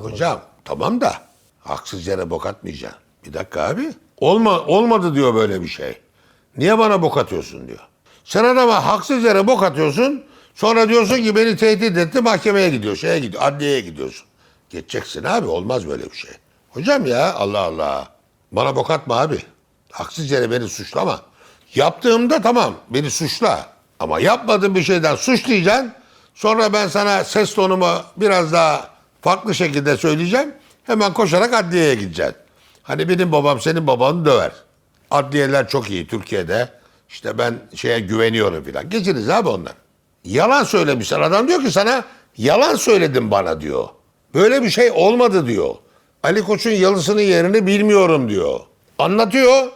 Hocam tamam da haksız yere bok atmayacaksın. Bir dakika abi. Olma, olmadı diyor böyle bir şey. Niye bana bok atıyorsun diyor. Sen adama haksız yere bok atıyorsun. Sonra diyorsun ki beni tehdit etti mahkemeye gidiyor. Şeye gidiyor. Adliyeye gidiyorsun. Geçeceksin abi. Olmaz böyle bir şey. Hocam ya Allah Allah. Bana bok atma abi. Haksız yere beni suçlama. Yaptığımda tamam beni suçla. Ama yapmadığın bir şeyden suçlayacaksın. Sonra ben sana ses tonumu biraz daha farklı şekilde söyleyeceğim. Hemen koşarak adliyeye gideceksin. Hani benim babam senin babanı döver. Adliyeler çok iyi Türkiye'de. İşte ben şeye güveniyorum filan. Geçiniz abi onlar. Yalan söylemişler. Adam diyor ki sana yalan söyledin bana diyor. Böyle bir şey olmadı diyor. Ali Koç'un yalısının yerini bilmiyorum diyor. Anlatıyor.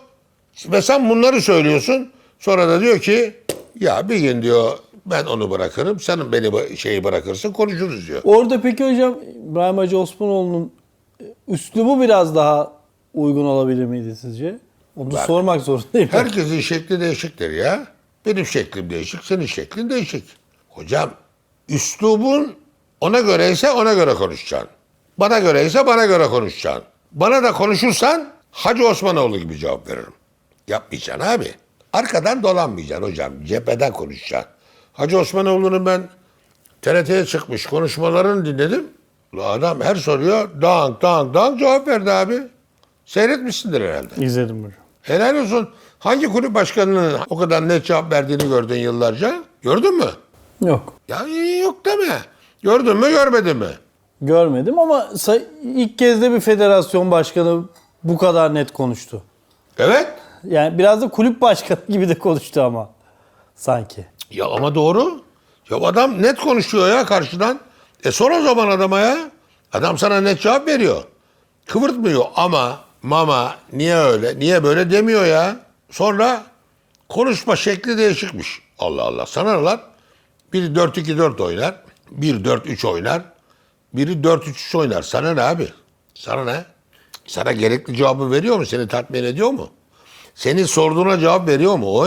Ve sen bunları söylüyorsun. Sonra da diyor ki ya bir gün diyor ben onu bırakırım. Sen beni şeyi bırakırsın konuşuruz diyor. Orada peki hocam İbrahim Hacı Osmanoğlu'nun e, üslubu biraz daha uygun olabilir miydi sizce? Onu Ben- sormak zorundayım. Herkesin şekli değişiktir ya. Benim şeklim değişik, senin şeklin değişik. Hocam, üslubun ona göre ise ona göre konuşacaksın. Bana göre ise bana göre konuşacaksın. Bana da konuşursan Hacı Osmanoğlu gibi cevap veririm. Yapmayacaksın abi. Arkadan dolanmayacaksın hocam. Cepheden konuşacaksın. Hacı Osmanoğlu'nun ben TRT'ye çıkmış konuşmalarını dinledim. Ulan Adam her soruyor dank dank dank cevap verdi abi. Seyretmişsindir herhalde. İzledim hocam. Helal olsun. Hangi kulüp başkanının o kadar net cevap verdiğini gördün yıllarca? Gördün mü? Yok. Ya yok deme. Gördün mü görmedin mi? Görmedim ama ilk kez de bir federasyon başkanı bu kadar net konuştu. Evet. Yani biraz da kulüp başkanı gibi de konuştu ama sanki. Ya ama doğru. Ya adam net konuşuyor ya karşıdan. E sor o zaman adama ya. Adam sana net cevap veriyor. Kıvırtmıyor ama mama niye öyle niye böyle demiyor ya. Sonra konuşma şekli değişikmiş. Allah Allah sana lan? Biri 4-2-4 oynar. Biri 4-3 oynar. Biri 4-3-3 oynar. Sana ne abi? Sana ne? Sana gerekli cevabı veriyor mu? Seni tatmin ediyor mu? Senin sorduğuna cevap veriyor mu? O önemli.